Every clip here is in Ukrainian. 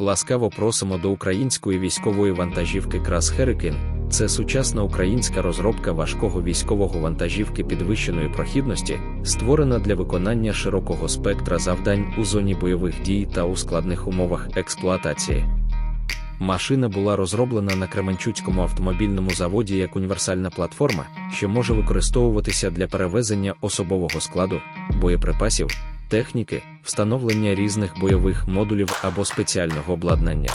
Ласкаво просимо до української військової вантажівки Крас Херикін. Це сучасна українська розробка важкого військового вантажівки підвищеної прохідності, створена для виконання широкого спектра завдань у зоні бойових дій та у складних умовах експлуатації. Машина була розроблена на Кременчуцькому автомобільному заводі як універсальна платформа, що може використовуватися для перевезення особового складу, боєприпасів, техніки, встановлення різних бойових модулів або спеціального обладнання.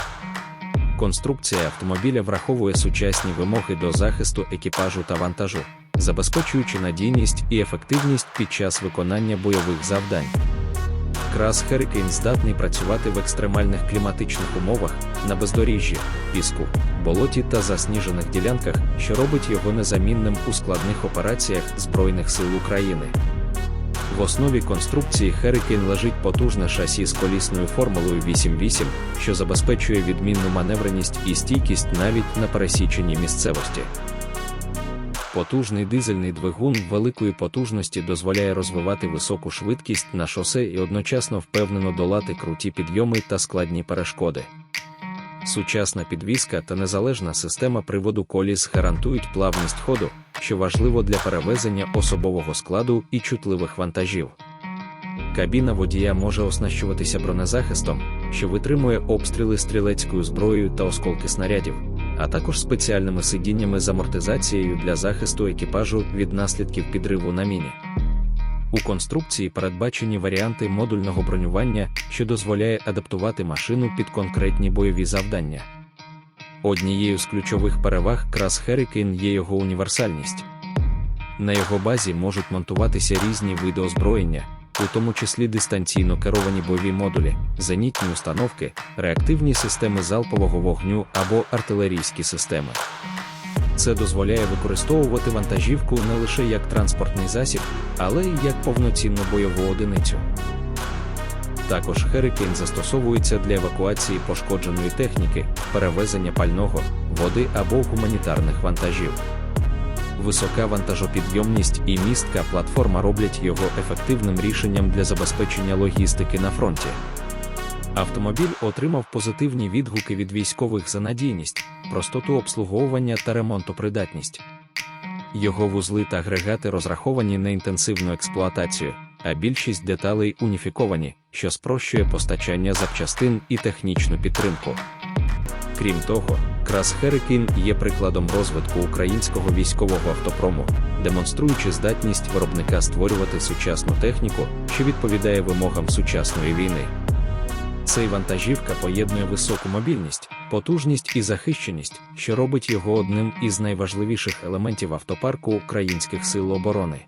Конструкція автомобіля враховує сучасні вимоги до захисту екіпажу та вантажу, забезпечуючи надійність і ефективність під час виконання бойових завдань. Крас Hurricane здатний працювати в екстремальних кліматичних умовах на бездоріжжі, піску, болоті та засніжених ділянках, що робить його незамінним у складних операціях Збройних сил України. В основі конструкції Hurricane лежить потужне шасі з колісною формулою 8.8, що забезпечує відмінну маневреність і стійкість навіть на пересіченій місцевості. Потужний дизельний двигун великої потужності дозволяє розвивати високу швидкість на шосе і одночасно впевнено долати круті підйоми та складні перешкоди. Сучасна підвізка та незалежна система приводу коліс гарантують плавність ходу, що важливо для перевезення особового складу і чутливих вантажів. Кабіна водія може оснащуватися бронезахистом, що витримує обстріли стрілецькою зброєю та осколки снарядів, а також спеціальними сидіннями з амортизацією для захисту екіпажу від наслідків підриву на міні. У конструкції передбачені варіанти модульного бронювання, що дозволяє адаптувати машину під конкретні бойові завдання. Однією з ключових переваг крас Hurricane є його універсальність. На його базі можуть монтуватися різні види озброєння, у тому числі дистанційно керовані бойові модулі, зенітні установки, реактивні системи залпового вогню або артилерійські системи. Це дозволяє використовувати вантажівку не лише як транспортний засіб, але й як повноцінну бойову одиницю. Також Hurricane застосовується для евакуації пошкодженої техніки, перевезення пального, води або гуманітарних вантажів. Висока вантажопідйомність і містка платформа роблять його ефективним рішенням для забезпечення логістики на фронті. Автомобіль отримав позитивні відгуки від військових за надійність, простоту обслуговування та ремонтопридатність. Його вузли та агрегати розраховані на інтенсивну експлуатацію, а більшість деталей уніфіковані, що спрощує постачання запчастин і технічну підтримку. Крім того, Крас Hurricane є прикладом розвитку українського військового автопрому, демонструючи здатність виробника створювати сучасну техніку, що відповідає вимогам сучасної війни. Цей вантажівка поєднує високу мобільність, потужність і захищеність, що робить його одним із найважливіших елементів автопарку українських сил оборони.